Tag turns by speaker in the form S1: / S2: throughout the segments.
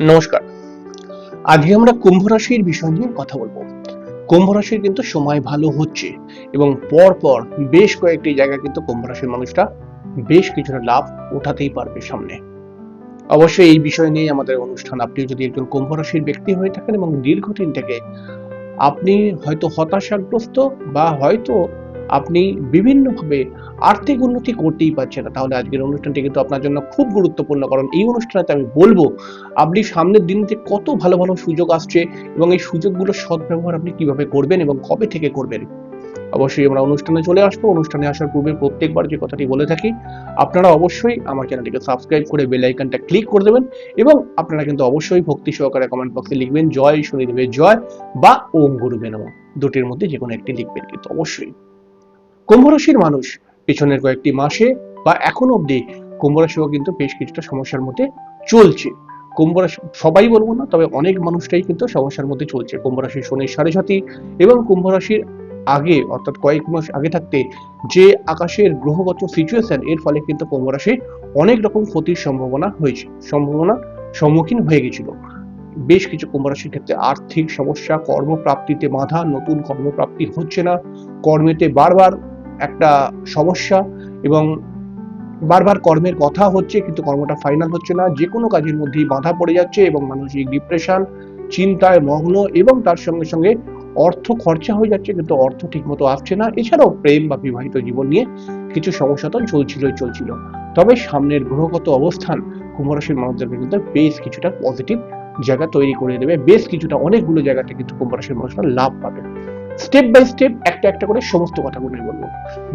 S1: নমস্কার। আজকে আমরা কুম্ভ রাশির বিষয় নিয়ে কথা বলব। কুম্ভ রাশির কিন্তু সময় ভালো হচ্ছে এবং পর পর বেশ কয়েকটি জায়গা কিন্তু কুম্ভ রাশির মানুষরা বেশ কিছুটা লাভ উঠাতেই পারবে সামনে। অবশ্যই এই বিষয় নিয়ে আমাদের অনুষ্ঠান, আপনি যদি একজন কুম্ভ রাশির ব্যক্তি হয়ে থাকেন এবং দীর্ঘদিন থেকে আপনি হয়তো হতাশাগ্রস্ত বা হয়তো আপনি বিভিন্নভাবে আর্থিক উন্নতি করতেই পারছেন না। তাহলে আজকের অনুষ্ঠানটি কিন্তু আপনার জন্য খুব গুরুত্বপূর্ণ, কারণ এই অনুষ্ঠানে আমি বলব, আপনি সামনের দিনতে কত ভালো ভালো সুযোগ আসছে এবং এই সুযোগগুলোর সদ্ব্যবহার আপনি কীভাবে করবেন এবং কবে থেকে করবেন? অবশ্যই আমরা অনুষ্ঠানে চলে আসব। অনুষ্ঠানে আসার পূর্বে প্রত্যেকবার যে কথাটি বলে থাকি, আপনারা অবশ্যই আমার চ্যানেলটিকে সাবস্ক্রাইব করে বেল আইকনটা ক্লিক করে দেবেন এবং আপনারা কিন্তু অবশ্যই ভক্তি সহকারে কমেন্ট বক্সে লিখবেন, জয় শনিদেবের জয় বা ওম গুরুবে নমঃ। দুটির মধ্যে যে কোনো একটি লিখবেন কিন্তু অবশ্যই। কুম্ভ রাশির মানুষ পেছনের কয়েকটি মাসে বা এখন অবধি কুম্ভ রাশিও কিন্তু বেশ কিছুটা সমস্যার মধ্যে চলছে। কুম্ভ রাশি সবাই বলব না, তবে অনেক মানুষটাই কিন্তু সমস্যার মধ্যে চলছে। কুম্ভ রাশির শনির সাড়ে সাথী এবং কুম্ভ রাশির আগে, অর্থাৎ কয়েক মাস আগে থাকতে যে আকাশের গ্রহগত সিচুয়েশন এর ফলে কিন্তু কুম্ভ রাশি অনেক রকম ক্ষতির সম্ভাবনা হয়েছে, সম্ভাবনা সম্মুখীন হয়ে গেছিল। বেশ কিছু কুম্ভ রাশির ক্ষেত্রে আর্থিক সমস্যা, কর্মপ্রাপ্তিতে বাধা, নতুন কর্মপ্রাপ্তি হচ্ছে না। কর্মেতে বারবার একটা সমস্যা এবং বারবার কর্মের কথা হচ্ছে, কিন্তু কর্মটা ফাইনাল হচ্ছে না। যে কোনো কাজের মধ্যেই বাধা পড়ে যাচ্ছে এবং মানসিক ডিপ্রেশন চিন্তায় মগ্ন এবং তার সঙ্গে সঙ্গে অর্থ খরচা হয়ে যাচ্ছে, কিন্তু অর্থ ঠিকমতো আসছে না। এছাড়াও প্রেম বা বিবাহিত জীবন নিয়ে কিছু সমস্যা তো চলছিলই, চলছিল। তবে সামনের গ্রহগত অবস্থান কুম্ভরাশির মানুষদেরকে কিন্তু বেশ কিছুটা পজিটিভ জায়গা তৈরি করে দেবে। বেশ কিছুটা, অনেকগুলো জায়গাতে কিন্তু কুম্ভরাশির মানুষরা লাভ পাবে। স্টেপ বাই স্টেপ একটা একটা করে সমস্ত কথাগুলো বলব।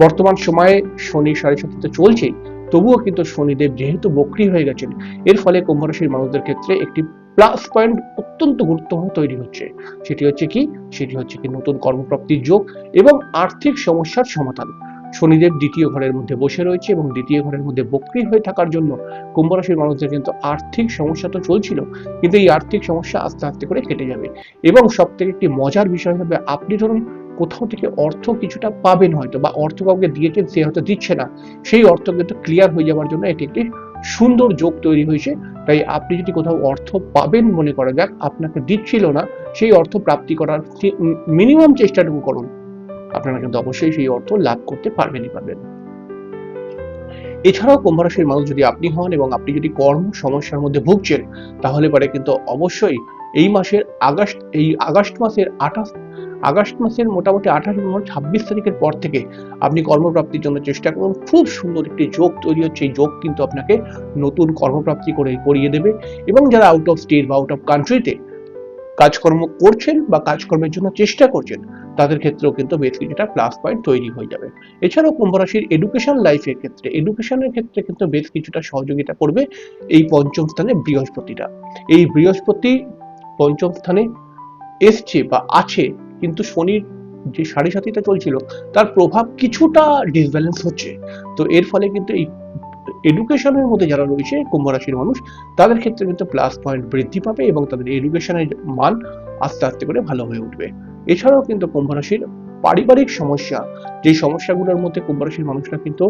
S1: বর্তমান সময়ে শনি, সাড়ে সাথে চলছেই, তবুও কিন্তু শনিদেব যেহেতু বক্রি হয়ে গেছেন, এর ফলে কুম্ভ রাশির মানুষদের ক্ষেত্রে একটি প্লাস পয়েন্ট অত্যন্ত গুরুত্বপূর্ণ তৈরি হচ্ছে। সেটি হচ্ছে কি? সেটি হচ্ছে কি নতুন কর্মপ্রাপ্তির যোগ এবং আর্থিক সমস্যার সমাধান। শনিদেব দ্বিতীয় ঘরের মধ্যে বসে রয়েছে এবং দ্বিতীয় ঘরের মধ্যে বক্রি হয়ে থাকার জন্য কুম্ভ রাশির মানুষদের কিন্তু আর্থিক সমস্যা তো চলছিল, কিন্তু এই আর্থিক সমস্যা আস্তে আস্তে করে কেটে যাবে। এবং সব থেকে একটি মজার বিষয় হবে, আপনি ধরুন কোথাও থেকে অর্থ কিছুটা পাবেন হয়তো বা অর্থ কাউকে দিয়েছেন, সে হয়তো দিচ্ছে না। সেই অর্থ কিন্তু ক্লিয়ার হয়ে যাওয়ার জন্য এটি একটি সুন্দর যোগ তৈরি হয়েছে। তাই আপনি যদি কোথাও অর্থ পাবেন মনে করা যাক, আপনাকে দিচ্ছিল না, সেই অর্থ প্রাপ্তি করার মিনিমাম চেষ্টাটুকু করুন। আপনারা কিন্তু অবশ্যই সেই অর্থ লাভ করতে পারবেনই পারবেন এছাড়াও কুম্ভ রাশির মানুষ যদি আপনি হন এবং আপনি যদি কর্ম সমস্যার মধ্যে ভুগছেন, তাহলে পরে কিন্তু অবশ্যই এই মাসের আগস্ট, এই আগস্ট মাসের আঠাশ, আগস্ট মাসের মোটামুটি আঠাশ এবং ছাব্বিশ তারিখের পর থেকে আপনি কর্মপ্রাপ্তির জন্য চেষ্টা করুন। খুব সুন্দর একটি যোগ তৈরি হচ্ছে। এই যোগ কিন্তু আপনাকে নতুন কর্মপ্রাপ্তি করে, করিয়ে দেবে এবং যারা আউট অফ স্টেট বা আউট অফ কান্ট্রিতে কাজকর্ম করছেন বা কাজকর্মের জন্য চেষ্টা করছেন তাদের ক্ষেত্রেও কিন্তু বেশ কিছুটা প্লাস পয়েন্ট তৈরি হয়ে যাবে। এছাড়াও কুম্ভ রাশির এডুকেশন লাইফের ক্ষেত্রে এডুকেশনের ক্ষেত্রে কিন্তু বেশ কিছুটা সহযোগিতা করবে এই পঞ্চম স্থানে বৃহস্পতিটা এই বৃহস্পতি পঞ্চম স্থানে এসছে বা আছে, কিন্তু শনির যে সাড়ে সাতিটা চলছিল, তার প্রভাব কিছুটা ডিসব্যালেন্স হচ্ছে। তো এর ফলে কিন্তু এই এডুকেশনের মধ্যে যারা রয়েছে, কুম্ভ রাশির মানুষ, তাদের ক্ষেত্রে কিন্তু প্লাস পয়েন্ট বৃদ্ধি পাবে এবং তাদের এডুকেশনের মান আস্তে আস্তে করে ভালো হয়ে উঠবে। এছাড়াও কিন্তু কুম্ভ রাশির পারিবারিক সমস্যা যে সমস্যাগুলোর মধ্যে কুম্ভ রাশির মানুষরা কিন্তু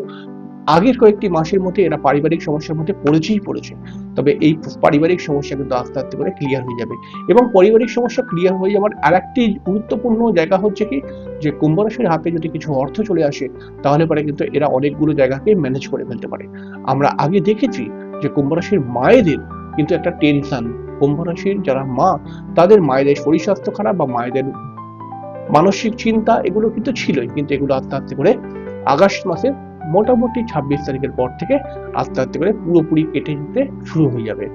S1: আগের কয়েকটি মাসের মধ্যে এরা পারিবারিক সমস্যার মধ্যে পড়েছেই পড়েছে। তবে এই পারিবারিক সমস্যা কিন্তু আস্তে আস্তে করে ক্লিয়ার হয়ে যাবে। এবং পারিবারিক সমস্যা ক্লিয়ার হয়ে যাওয়ার আর একটি গুরুত্বপূর্ণ জায়গা হচ্ছে কি? যে কুম্ভ রাশির হাতে যদি কিছু অর্থ চলে আসে, তাহলে পরে কিন্তু এরা অনেকগুলো জায়গাকে ম্যানেজ করে ফেলতে পারে। আমরা আগে দেখেছি যে কুম্ভ রাশির মায়েদের কিন্তু একটা টেনশন কুম্ভ রাশির যারা মা, তাদের মায়েদের শরীর স্বাস্থ্য খারাপ বা মায়েদের মানসিক চিন্তা এগুলো কিন্তু ছিলই, কিন্তু এগুলো আস্তে আস্তে করে আগস্ট মাসে মোটামুটি ছাব্বিশ তারিখের পর থেকে আস্তে আস্তে করে পুরোপুরি কেটে যেতে শুরু হয়ে যাবে।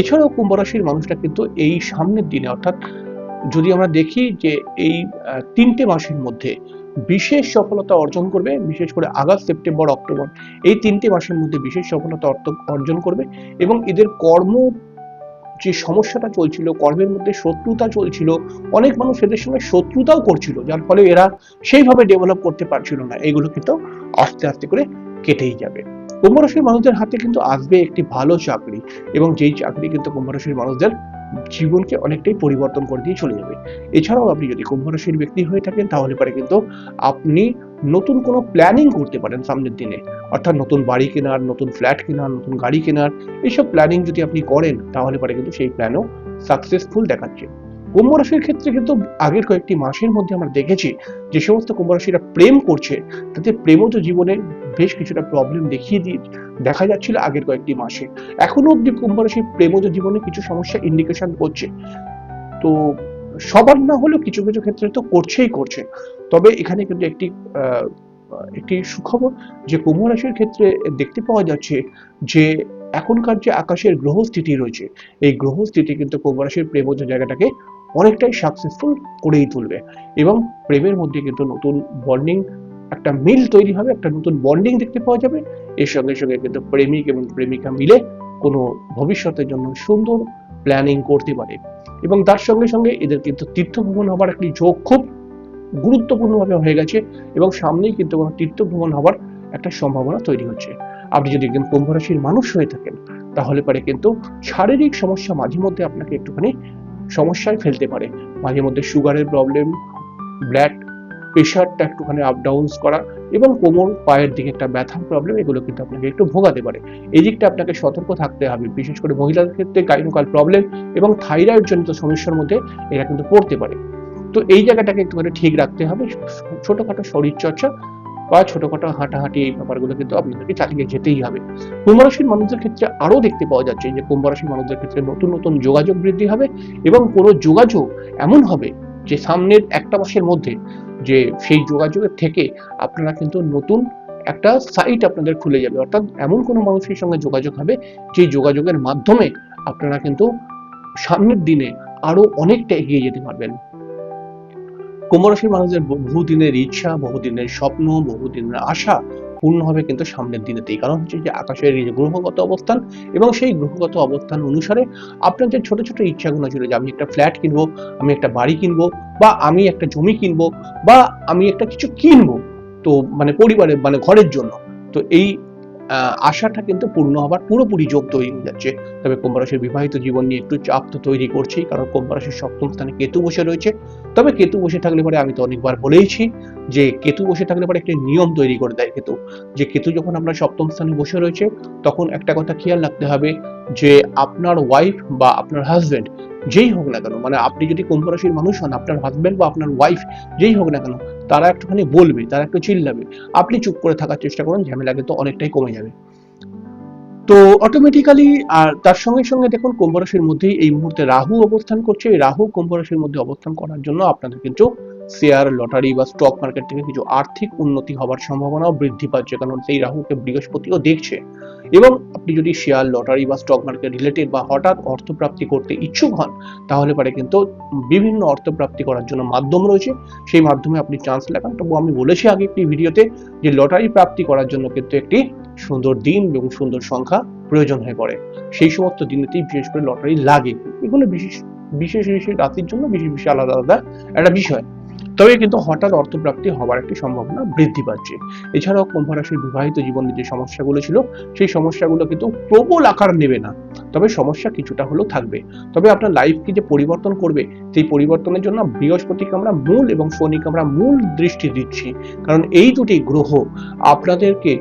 S1: এছাড়াও কুম্ভ রাশির মানুষটা কিন্তু এই সামনের দিনে, অর্থাৎ যদি আমরা দেখি যে এই তিনটে মাসের মধ্যে বিশেষ সফলতা অর্জন করবে, বিশেষ করে আগস্ট, সেপ্টেম্বর, অক্টোবর, এই তিনটে মাসের মধ্যে বিশেষ সফলতা অর্জন করবে এবং এদের কর্ম যে সমস্যাটা চলছিল, কর্মের মধ্যে শত্রুতা চলছিল, অনেক মানুষ এদের সঙ্গে শত্রুতাও করছিল, যার ফলে এরা সেইভাবে ডেভেলপ করতে পারছিল না। এগুলো কিন্তু আস্তে আস্তে করে কেটেই যাবে। কুম্ভ রাশির মানুষদের হাতে কিন্তু আসবে একটি ভালো চাকরি এবং যেই চাকরি কিন্তু কুম্ভ রাশির মানুষদের জীবনকে অনেকটাই পরিবর্তন করে দিয়ে চলে যাবে। এছাড়াও আপনি যদি কুম্ভ রাশির ব্যক্তি হয়ে থাকেন, তাহলে পরে কিন্তু আপনি নতুন কোনো প্ল্যানিং করতে পারেন সামনের দিনে। অর্থাৎ নতুন বাড়ি কেনার, নতুন ফ্ল্যাট কেনার, নতুন গাড়ি কেনার এইসব প্ল্যানিং যদি আপনি করেন, তাহলে পরে কিন্তু সেই প্ল্যানও সাকসেসফুল দেখাচ্ছে। কুম্ভ রাশির ক্ষেত্রে কিন্তু আগের কয়েকটি মাসের মধ্যে আমরা দেখেছি যে সমস্ত কুম্ভ রাশিরা প্রেম করছে, তাতে প্রেমজ জীবনে বেশ কিছুটা প্রবলেম দেখিয়ে দিয়ে দেখা যাচ্ছিল আগের কয়েকটি মাসে। এখনও অব্দি কুম্ভ রাশির প্রেমজ জীবনে কিছু সমস্যা ইন্ডিকেশন করছে। তো সবার না হলেও কিছু কিছু ক্ষেত্রে তো করছেই করছে। তবে এখানে কিন্তু একটি একটি সুখবর যে কুম্ভ রাশির ক্ষেত্রে দেখতে পাওয়া যাচ্ছে যে এখনকার যে আকাশের গ্রহস্থিতি রয়েছে, এই গ্রহস্থিতি কিন্তু কুম্ভ রাশির প্রেমজ জায়গাটাকে অনেকটাই সাকসেসফুল করেই তুলবে। এবং প্রেমের মধ্যে কিন্তু নতুন বন্ডিং একটা মিল তৈরি হবে, একটা নতুন বন্ডিং দেখতে পাওয়া যাবে। এর সঙ্গে সঙ্গে কিন্তু প্রেমিক এবং প্রেমিকা মিলে কোনো ভবিষ্যতের জন্য সুন্দর প্ল্যানিং করতে পারে। এবং তার সঙ্গে সঙ্গে এদের কিন্তু তীর্থ ভ্রমণ হবার একটি যোগ খুব গুরুত্বপূর্ণভাবে হয়ে গেছে এবং সামনেই কিন্তু কোনো তীর্থ ভ্রমণ হবার একটা সম্ভাবনা তৈরি হচ্ছে। আপনি যদি একজন কুম্ভ মানুষ হয়ে থাকেন, তাহলে পরে কিন্তু শারীরিক সমস্যা মাঝে মধ্যে আপনাকে একটুখানি সমস্যায় ফেলতে পারে। মাঝে মধ্যে সুগারের প্রবলেম ব্লাড প্রেশারটা একটুখানি আপ ডাউনস করা এবং কোমর, পায়ের দিকে একটা ব্যথার প্রবলেম এগুলো কিন্তু আপনাকে একটু ভোগাতে পারে। এই দিকটা আপনাকে সতর্ক থাকতে হবে, বিশেষ করে মহিলাদের ক্ষেত্রে গাইনোকাল প্রবলেম এবং থাইরয়েড জনিত সমস্যার মধ্যে এরা কিন্তু পড়তে পারে। তো এই জায়গাটাকে একটুখানি ঠিক রাখতে হবে। ছোটখাটো শরীর চর্চা বা ছোটখাটো হাঁটাহাঁটি এই ব্যাপারগুলো কিন্তু আপনাদেরকে চালিয়ে যেতেই হবে। কুম্ভরাশির মানুষদের ক্ষেত্রে আরও দেখতে পাওয়া যাচ্ছে যে কুম্ভরাশির মানুষদের ক্ষেত্রে নতুন নতুন যোগাযোগ বৃদ্ধি হবে এবং কোনো যোগাযোগ এমন হবে যে সামনের একটা মাসের মধ্যে যে সেই যোগাযোগের থেকে আপনারা কিন্তু নতুন একটা সাইট আপনাদের খুলে যাবে। অর্থাৎ এমন কোনো মানুষের সঙ্গে যোগাযোগ হবে যে যোগাযোগের মাধ্যমে আপনারা কিন্তু সামনের দিনে আরও অনেকটা এগিয়ে যেতে পারবেন। কুম্ভরাশির মানুষদের বহুদিনের ইচ্ছা, বহুদিনের স্বপ্ন, বহুদিনের আশা পূর্ণ হবে কিন্তু সামনের দিনেতেই কারণ হচ্ছে যে আকাশের যে গ্রহগত অবস্থান এবং সেই গ্রহগত অবস্থান অনুসারে আপনার যে ছোট ছোট ইচ্ছাগুলো ছিল যে আমি একটা ফ্ল্যাট কিনবো, আমি একটা বাড়ি কিনবো বা আমি একটা জমি কিনবো বা আমি একটা কিছু কিনবো, তো মানে পরিবারের মানে ঘরের জন্য, তো এই আশাটা কিন্তু পূর্ণ হবার পুরোপুরি যোগ তৈরি হয়ে যাচ্ছে। তবে কুম্ভ রাশির বিবাহিত জীবন নিয়ে একটু চাপ তো তৈরি করছেই, কারণ কুম্ভ রাশির সপ্তম স্থানে কেতু বসে রয়েছে। তবে কেতু বসে থাকলে পরে আমি তো অনেকবার বলেইছি যে কেতু বসে থাকলে পরে একটি নিয়ম তৈরি করে দেয় কেতু। যে কেতু যখন আপনার সপ্তম স্থানে বসে রয়েছে, তখন একটা কথা খেয়াল রাখতে হবে যে আপনার ওয়াইফ বা আপনার হাজবেন্ড যেই হোক না কেন মানে আপনি যদি কুম্ভ রাশির মানুষ হন, আপনার হাজব্যান্ড বা আপনার ওয়াইফ যেই হোক না কেন, তারা একটুখানি বলবে, তারা একটু চিল্লাবে। আপনি চুপ করে থাকার চেষ্টা করুন, ঝামেলা কিন্তু অনেকটাই কমে যাবে। তো অটোমেটিক্যালি আর তার সঙ্গে সঙ্গে দেখুন কুম্ভ রাশির মধ্যেই এই মুহূর্তে রাহু অবস্থান করছে। এই রাহু কুম্ভ রাশির মধ্যে অবস্থান করার জন্য আপনাদের কিন্তু শেয়ার, লটারি বা স্টক মার্কেট থেকে কিছু আর্থিক উন্নতি হওয়ার সম্ভাবনাও বৃদ্ধি পাচ্ছে। কারণ সেই রাহুকে বৃহস্পতিও দেখছে। এবং আপনি যদি শেয়ার, লটারি বা স্টক মার্কেট রিলেটেড বা হঠাৎ অর্থপ্রাপ্তি করতে ইচ্ছুক হন, তাহলে পারে কিন্তু বিভিন্ন অর্থপ্রাপ্তি করার জন্য মাধ্যম রয়েছে। সেই মাধ্যমে আপনি চান্স লাগান। তবু আমি বলেছি আগে একটি ভিডিওতে যে লটারি প্রাপ্তি করার জন্য কিন্তু একটি সুন্দর দিন এবং সুন্দর সংখ্যা প্রয়োজন হয়ে পড়ে। সেই সমস্ত দিনেতেই বিশেষ করে লটারি লাগে। এগুলো বিশেষ বিশেষ বিশেষ রাতির জন্য বিশেষ বিশেষ আলাদা আলাদা একটা বিষয়। তবে কিন্তু হঠাৎ অর্থপ্রাপ্তি হওয়ার একটি সম্ভাবনা বৃদ্ধি পাচ্ছে। এছাড়াও কুম্ভ রাশির বিবাহিত জীবনের যে সমস্যাগুলো ছিল, সেই সমস্যাগুলো কিন্তু প্রবল আকার নেবে না। তবে সমস্যা কিছুটা হলেও থাকবে। তবে আপনার লাইফকে যে পরিবর্তন করবে, সেই পরিবর্তনের জন্য বৃহস্পতিকে আমরা মূল এবং শনিকে আমরা মূল দৃষ্টি দিচ্ছি। কারণ এই দুটি গ্রহ আপনাদেরকে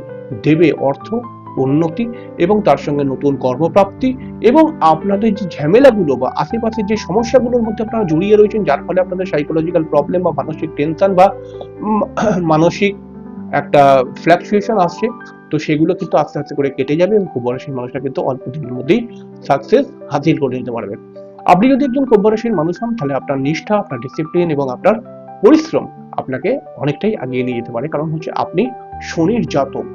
S1: দেবে অর্থ উন্নতি এবং তার সঙ্গে নতুন কর্মপ্রাপ্তি এবং আপনাদের যে ঝামেলাগুলো বা আশেপাশের যে সমস্যাগুলোর মধ্যে আপনারা জড়িয়ে রয়েছেন, যার ফলে আপনাদের সাইকোলজিক্যাল প্রবলেম বা মানসিক টেনশন বা মানসিক একটা ফ্ল্যাকচুয়েশন আসছে, তো সেগুলো কিন্তু আস্তে আস্তে করে কেটে যাবে এবং কুম্ভ রাশির মানুষরা কিন্তু অল্প দিনের মধ্যেই সাকসেস হাসিল করে নিতে পারবে। আপনি যদি একজন কুম্ভ রাশির মানুষ হন, তাহলে আপনার নিষ্ঠা, আপনার ডিসিপ্লিন এবং আপনার পরিশ্রম আপনাকে অনেকটাই আগিয়ে নিয়ে যেতে পারে। কারণ হচ্ছে আপনি শনির জাতক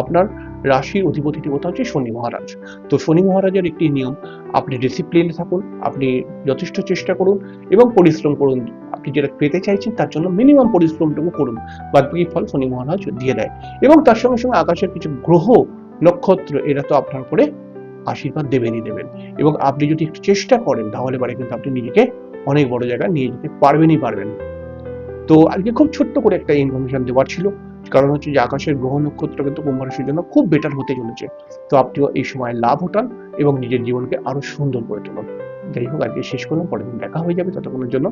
S1: আপনার রাশির অধিপতি দেবতা হচ্ছে শনি মহারাজ। তো শনি মহারাজের একটি নিয়ম, আপনি ডিসিপ্লিন থাকুন, আপনি যথেষ্ট চেষ্টা করুন এবং পরিশ্রম করুন। আপনি যেটা পেতে চাইছেন তার জন্য মিনিমাম পরিশ্রমটুকু করুন। বাদ বাকি ফল শনি মহারাজ দিয়ে দেয়। এবং তার সঙ্গে সঙ্গে আকাশের কিছু গ্রহ, নক্ষত্র, এরা তো আপনার উপরে আশীর্বাদ দেবেনই দেবেন। এবং আপনি যদি একটু চেষ্টা করেন, তাহলে পারে কিন্তু আপনি নিজেকে অনেক বড় জায়গায় নিয়ে যেতে পারবেনই পারবেন। তো আজকে খুব ছোট্ট করে একটা ইনফরমেশন দেওয়ার ছিল। কারণ হচ্ছে যে আকাশের গ্রহ নক্ষত্র কিন্তু কুম্ভ রাশির জন্য খুব বেটার হতে চলেছে। তো আপনিও এই সময় লাভ ওঠান এবং নিজের জীবনকে আরও সুন্দর করে তুলুন। যাই হোক, আজকে শেষ করলাম, পরের দিন দেখা হয়ে যাবে ততক্ষণের জন্য।